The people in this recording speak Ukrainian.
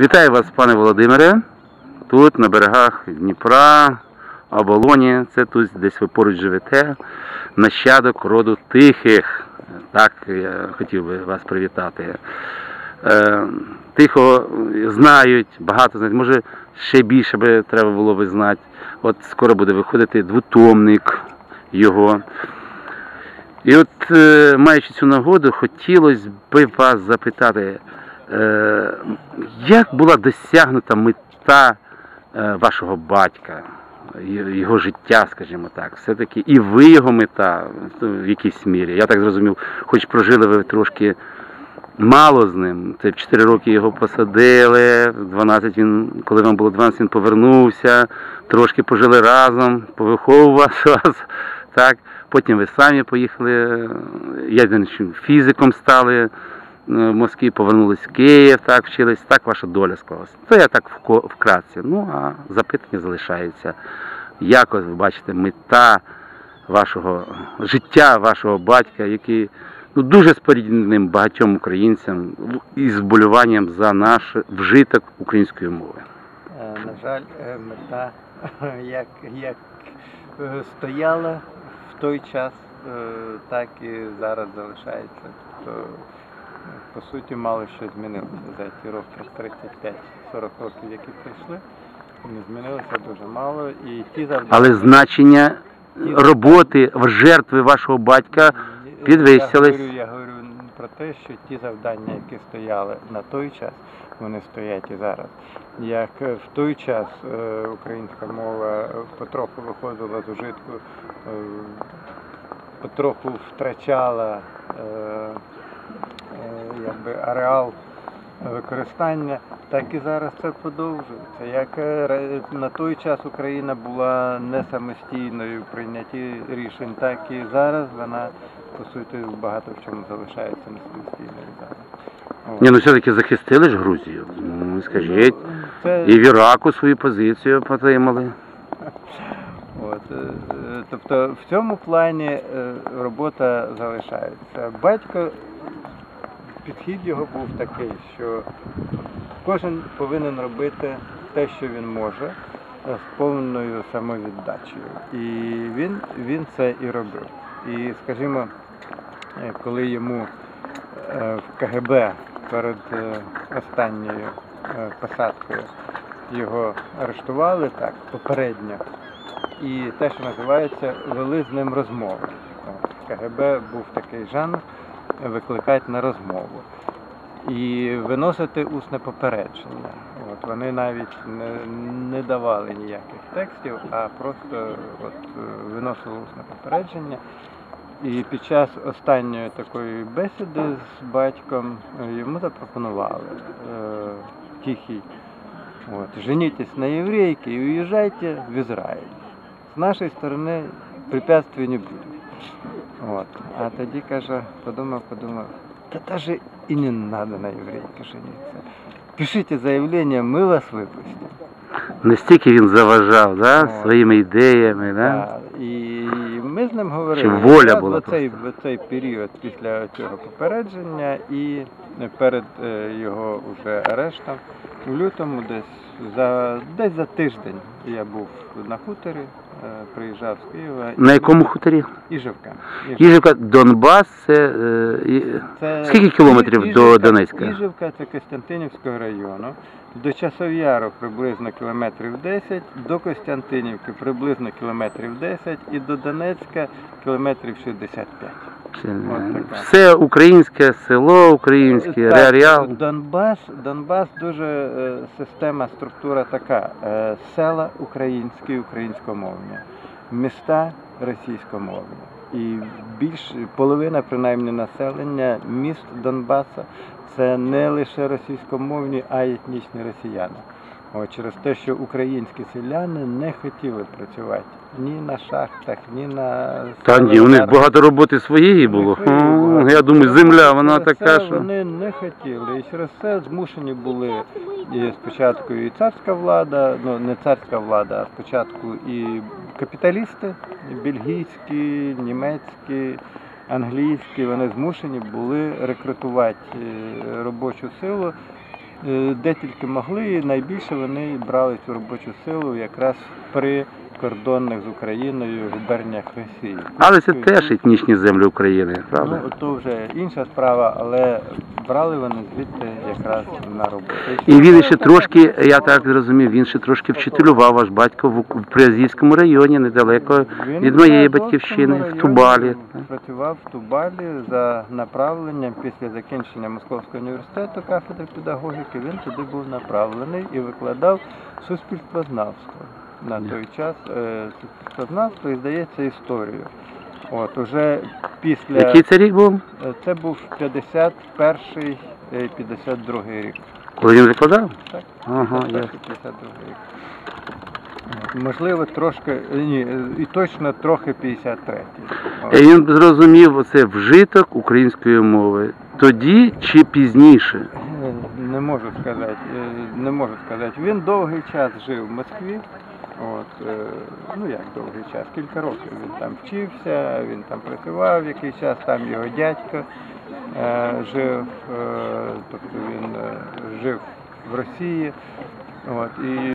Вітаю вас, пане Володимире. Тут, на берегах Дніпра, Оболоні, це тут десь ви поруч живете, нащадок роду тихих. Так я хотів би вас привітати. Е, Тихо знають, багато знають, може ще більше би треба було би знати. От скоро буде виходити двотомник його. І от, е, маючи цю нагоду, хотілося б вас запитати, як була досягнута мета е, вашого батька, його життя, скажімо так, все-таки і ви його мета в якійсь мірі. Я так зрозумів, хоч прожили ви трошки мало з ним. Це в 4 роки його посадили, в 12 він, коли вам було 12, він повернувся, трошки пожили разом, повиховував вас. Так. Потім ви самі поїхали, е, ядерним фізиком стали е, в Москві, повернулись в Київ, так вчились, так ваша доля склалася. Це я так вкратце. Ну а запитання залишається. Як ось ви бачите, мета вашого життя, вашого батька, який ну, дуже спорідненим багатьом українцям із вболіванням за наш вжиток української мови. Е, На жаль, е, мета як, як е, стояла в той час, е, так і зараз залишається. По суті, мало що змінилося за ті роки 35-40 років, які пройшли. Не змінилося дуже мало. І ті завдання, Але значення роботи в жертви вашого батька підвищились. Я говорю, я говорю про те, що ті завдання, які стояли на той час, вони стоять і зараз. Як е, в той час е, українська мова потроху виходила з ужитку, е, потроху втрачала якби ареал використання, так і зараз це продовжується. Як е, на той час Україна була не самостійною в прийнятті рішень, так і зараз вона по суті багато в чому залишається не самостійною зараз. Ні, ну все-таки захистили ж Грузію. Ну, скажіть. Це, І в Іраку свою позицію потримали. От, е, тобто в цьому плані е, робота залишається. Батько, підхід його був такий, що кожен повинен робити те, що він може, е, з повною самовіддачею. І він, він це і робив. І, скажімо, е, коли йому е, в КГБ перед останньою посадкою його арештували так попередньо. І те, що називається, вели з ним розмови. КГБ був такий жанр викликати на розмову і виносити усне попередження. От, вони навіть не, не давали ніяких текстів, а просто от, виносили усне попередження. І під час останньої такої бесіди з батьком е, йому запропонували е, тихий, от, женитесь на єврейке і уїжджайте в Ізраїль. З нашої сторони препятствий не буде. От. А тоді каже, подумав, подумав, та даже і не надо на єврейке жениться. Пишите заявление, ми вас випустимо. Настільки він заважав да, О. своїми ідеями. Да? І ми з ним говорили. Чи воля якраз була в цей, в цей період після цього попередження і перед е, його вже арештом. У лютому десь за десь за тиждень я був на хуторі, приїжджав з Києва. На якому хуторі? Іжевка. Іжевка, Донбас, це, е, Це Скільки кілометрів до Донецька? Іжевка це Костянтинівського району. До Часов'яру приблизно кілометрів 10, до Костянтинівки приблизно кілометрів 10 і до Донецька кілометрів 65. Все українське село, українське, Так, реал. Донбас, Донбас дуже е, система, структура така. Е, села українські, українськомовні, міста російськомовні. І більш половина принаймні населення міст Донбаса це не лише російськомовні, а й етнічні росіяни. От, через те, що українські селяни не хотіли працювати ні на шахтах, ні на Та ні, у них багато роботи своєї було. О. Я думаю, земля, вона Через така, це що. Вони не хотіли. І через це змушені були і спочатку і царська влада, ну не царська влада, а спочатку і капіталісти, і бельгійські, німецькі, англійські, вони змушені були рекрутувати е, робочу силу Де тільки могли, найбільше вони брали цю робочу силу якраз при кордонних з Україною губерніях Росії. Але це теж етнічні землі України, правда? Ну, то вже інша справа, але брали вони звідти якраз на роботу. І він ще трошки, я так зрозумів, він ще трошки вчителював ваш батько в, Приазівському районі, недалеко Він від моєї батьківщини, в Тубалі. Працював в Тубалі за направленням після закінчення Московського університету кафедри педагогіки. Він туди був направлений і викладав суспільствознавство. На той час е, суспільствознавство і здається історію. От уже після Який це рік був? е, це був 51-й, е, 52-й рік. Коли він викладав? Так? Ага, 51-й, ясно. 52-й рік. Можливо, трошки, е, ні, е, і точно трохи 53-й. І він зрозумів оце вжиток української мови. Тоді чи пізніше? Е, Не можу сказати, е, не можу сказати. Він довгий час жив в Москві. От, е, ну як довгий час, кілька років він там вчився, він там працював якийсь час, там його дядько е, жив, е, тобто він е, жив в Росії. От, і